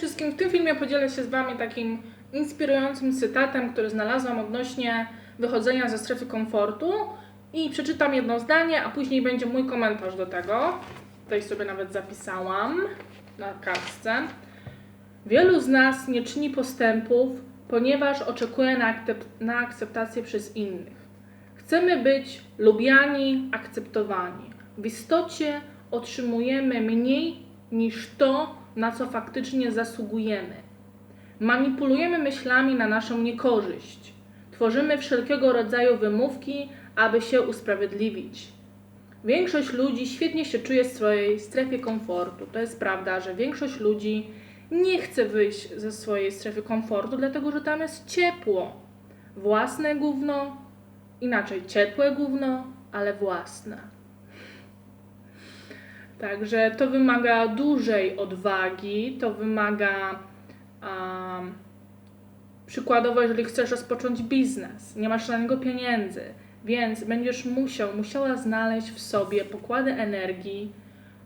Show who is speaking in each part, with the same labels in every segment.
Speaker 1: wszystkim, w tym filmie podzielę się z Wami takim inspirującym cytatem, który znalazłam odnośnie wychodzenia ze strefy komfortu i przeczytam jedno zdanie, a później będzie mój komentarz do tego. Tutaj sobie nawet zapisałam na kartce. Wielu z nas nie czyni postępów, ponieważ oczekuje na, akcept- na akceptację przez innych. Chcemy być lubiani, akceptowani. W istocie otrzymujemy mniej niż to, na co faktycznie zasługujemy. Manipulujemy myślami na naszą niekorzyść. Tworzymy wszelkiego rodzaju wymówki, aby się usprawiedliwić. Większość ludzi świetnie się czuje w swojej strefie komfortu. To jest prawda, że większość ludzi nie chce wyjść ze swojej strefy komfortu, dlatego że tam jest ciepło. Własne gówno, inaczej ciepłe gówno, ale własne. Także to wymaga dużej odwagi, to wymaga um, przykładowo, jeżeli chcesz rozpocząć biznes, nie masz na niego pieniędzy, więc będziesz musiał, musiała znaleźć w sobie pokłady energii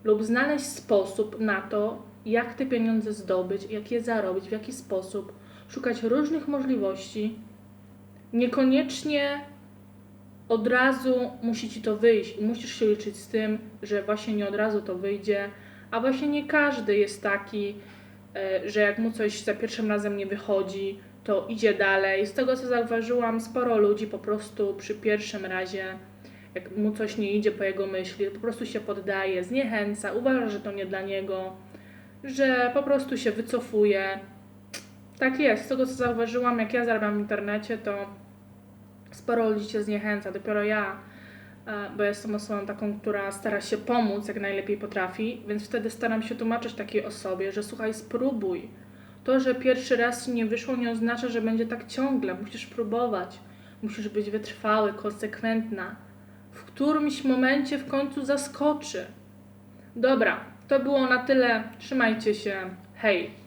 Speaker 1: lub znaleźć sposób na to, jak te pieniądze zdobyć, jak je zarobić, w jaki sposób, szukać różnych możliwości. Niekoniecznie od razu musi ci to wyjść i musisz się liczyć z tym, że właśnie nie od razu to wyjdzie, a właśnie nie każdy jest taki, e, że jak mu coś za pierwszym razem nie wychodzi, to idzie dalej. Z tego co zauważyłam, sporo ludzi po prostu przy pierwszym razie, jak mu coś nie idzie po jego myśli, po prostu się poddaje, zniechęca, uważa, że to nie dla niego, że po prostu się wycofuje. Tak jest. Z tego co zauważyłam, jak ja zarabiam w internecie, to sporo ludzi się zniechęca. Dopiero ja, e, bo jestem osobą taką, która stara się pomóc jak najlepiej potrafi, więc wtedy staram się tłumaczyć takiej osobie, że słuchaj, spróbuj. To, że pierwszy raz ci nie wyszło, nie oznacza, że będzie tak ciągle. Musisz próbować. Musisz być wytrwały, konsekwentna. W którymś momencie w końcu zaskoczy. Dobra, to było na tyle. Trzymajcie się. Hej!